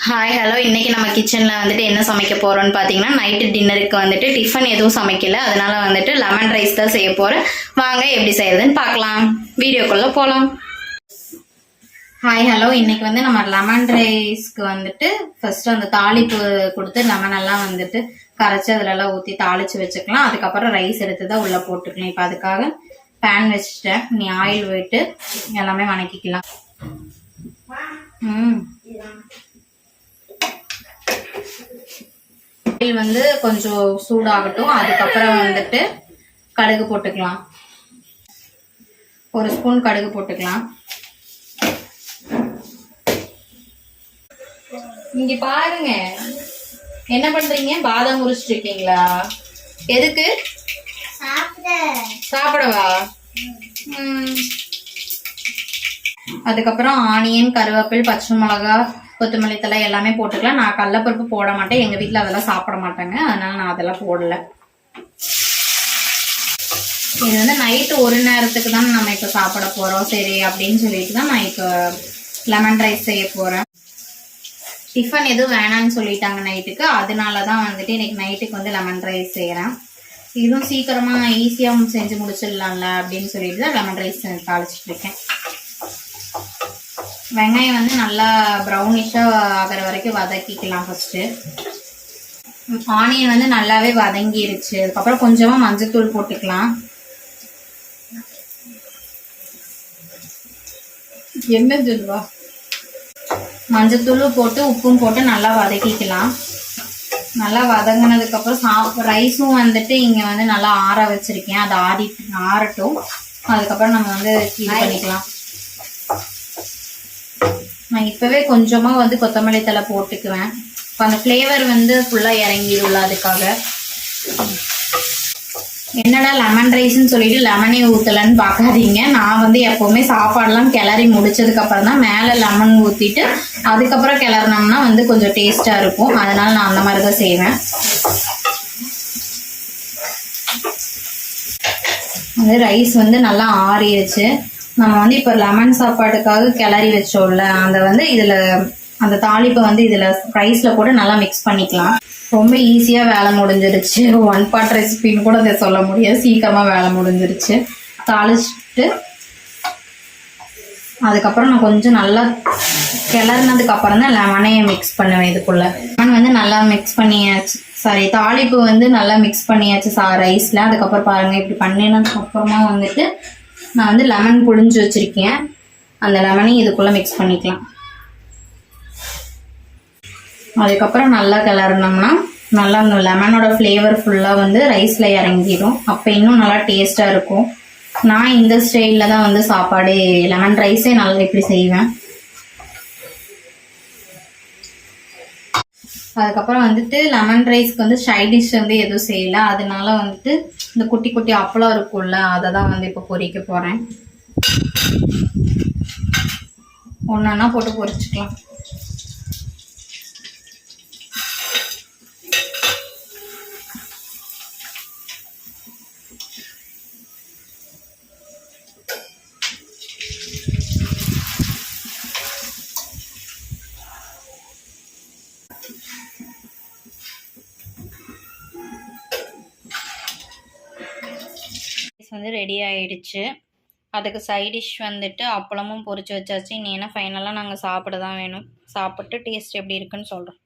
Hi hello இன்னைக்கு நம்ம கிச்சனில் வந்துட்டு என்ன சமைக்க போகிறோம்னு பார்த்தீங்கன்னா நைட்டு டின்னருக்கு வந்துட்டு டிஃபன் எதுவும் சமைக்கல. அதனால வந்துட்டு லெமன் ரைஸ் தான் செய்ய போகிறேன் வாங்க எப்படி செய்யறதுன்னு பார்க்கலாம் வீடியோக்குள்ளே போகலாம் ஹாய் ஹலோ இன்னைக்கு வந்து நம்ம லெமன் ரைஸ்க்கு வந்துட்டு ஃபஸ்ட்டு அந்த தாளிப்பு கொடுத்து லெமன் எல்லாம் வந்துட்டு கரைச்சி அதிலெல்லாம் ஊற்றி தாளித்து வச்சுக்கலாம். அதுக்கப்புறம் ரைஸ் எடுத்து தான் உள்ளே போட்டுக்கலாம். இப்போ அதுக்காக பேன் வச்சுட்டேன். நீ ஆயில் போயிட்டு எல்லாமே வணக்கிக்கலாம். ம். ஆயில் வந்து கொஞ்சம் சூடாகட்டும். அதுக்கப்புறம் வந்துட்டு கடுகு போட்டுக்கலாம். ஒரு ஸ்பூன் கடுகு போட்டுக்கலாம். இங்க பாருங்க. என்ன பண்றீங்க? பாதாம் உரிச்சிட்டு இருக்கீங்களா எதுக்கு? சாப்பிடவா? அதுக்கப்புறம் ஆனியன் கருவேப்பில் பச்சை மிளகா கொத்தமல்லி தழை எல்லாமே போட்டுக்கலாம். நான் கடலப்பருப்பு போட மாட்டேன். எங்கள் வீட்டில் அதெல்லாம் சாப்பிட மாட்டாங்க. அதனால நான் அதெல்லாம் போடல. இது வந்து நைட்டு ஒரு நேரத்துக்கு தான் நம்ம இப்போ சாப்பிட போகிறோம் சரி அப்படின்னு சொல்லிட்டு தான் நான் இப்போ லெமன் ரைஸ் செய்ய போகிறேன் டிஃபன் எதுவும் வேணாம்னு சொல்லிட்டாங்க நைட்டுக்கு அதனால தான் வந்துட்டு இன்னைக்கு நைட்டுக்கு வந்து லெமன் ரைஸ் செய்கிறேன் இதுவும் சீக்கிரமாக ஈஸியாக செஞ்சு முடிச்சிடலாம்ல அப்படின்னு சொல்லிட்டு தான் லெமன் ரைஸ் தாளிச்சிட்டு இருக்கேன். வெங்காயம் வந்து நல்லா ப்ரௌனிஷாக ஆகிற வரைக்கும் வதக்கிக்கலாம் ஃபஸ்ட்டு ஆனியன் வந்து நல்லாவே வதங்கிருச்சு. அதுக்கப்புறம் கொஞ்சமாக மஞ்சத்தூள் போட்டுக்கலாம். என்ன சொல்லுவா? மஞ்சத்தூளும் போட்டு உப்பும் போட்டு நல்லா வதக்கிக்கலாம். நல்லா வதங்கினதுக்கப்புறம் சாப் ரைஸும் வந்துட்டு இங்கே வந்து நல்லா ஆற வச்சிருக்கேன். அது ஆறி ஆறட்டும். அதுக்கப்புறம் நம்ம வந்து இது பண்ணிக்கலாம். நான் இப்போவே கொஞ்சமாக வந்து கொத்தமல்லி தழை போட்டுக்குவேன். இப்போ அந்த ஃப்ளேவர் வந்து ஃபுல்லாக இறங்கிடும்ல அதுக்காக. என்னடா லெமன் ரைஸ்னு சொல்லிட்டு லெமனே ஊற்றலன்னு பார்க்காதீங்க நான் வந்து எப்போவுமே சாப்பாடெலாம் கிளறி முடிச்சதுக்கப்புறம் தான் மேலே லெமன் ஊற்றிட்டு அதுக்கப்புறம் கிளறினோம்னா வந்து கொஞ்சம் டேஸ்ட்டாக இருக்கும். அதனால் நான் அந்த மாதிரி தான் செய்வேன். வந்து ரைஸ் வந்து நல்லா ஆறிடுச்சு. நம்ம வந்து இப்போ லெமன் சாப்பாட்டுக்காக கிளறி வச்சோம்ல அந்த வந்து இதில் அந்த தாளிப்பை வந்து இதில் ரைஸில் கூட நல்லா மிக்ஸ் பண்ணிக்கலாம். ரொம்ப ஈஸியாக வேலை முடிஞ்சிருச்சு. ஒன் பார்ட் ரெசிபின்னு கூட அதை சொல்ல முடியாது. சீக்கிரமாக வேலை முடிஞ்சிருச்சு. தாளிச்சிட்டு அதுக்கப்புறம் நான் கொஞ்சம் நல்லா கிளறினதுக்கு அப்புறம் தான் லெமனே மிக்ஸ் பண்ணுவேன் இதுக்குள்ள. லெமன் வந்து நல்லா மிக்ஸ் பண்ணியாச்சு. சாரி தாளிப்பு வந்து நல்லா மிக்ஸ் பண்ணியாச்சு சா ரைஸில் அதுக்கப்புறம் பாருங்க இப்படி பண்ணினதுக்கு அப்புறமா வந்துட்டு நான் வந்து லெமன் புழிஞ்சு வச்சிருக்கேன். அந்த லெமனையும் இதுக்குள்ளே மிக்ஸ் பண்ணிக்கலாம். அதுக்கப்புறம் நல்லா கிளறினோம்னா நல்லா அந்த லெமனோட ஃப்ளேவர் ஃபுல்லாக வந்து ரைஸில் இறங்கிடும் அப்போ இன்னும் நல்லா டேஸ்ட்டாக இருக்கும். நான் இந்த ஸ்டைலில் தான் வந்து சாப்பாடு லெமன் ரைஸே நல்லா இப்படி செய்வேன். அதுக்கப்புறம் வந்துட்டு லெமன் ரைஸ்க்கு வந்து சைட் டிஷ் வந்து எதுவும் செய்யல. அதனால வந்துட்டு இந்த குட்டி குட்டி அப்பளம் இருக்கும்ல அதை தான் வந்து இப்போ பொரிக்க போகிறேன் ஒன்றா போட்டு பொறிச்சிக்கலாம். ரைஸ் வந்து ரெடி ஆகிடுச்சு அதுக்கு சைட் டிஷ் வந்துட்டு அப்பளமும் பொரிச்சு வச்சாச்சு. இனி ஃபைனலாக நாங்கள் சாப்பிட தான் வேணும். சாப்பிட்டு டேஸ்ட் எப்படி இருக்குன்னு சொல்கிறோம்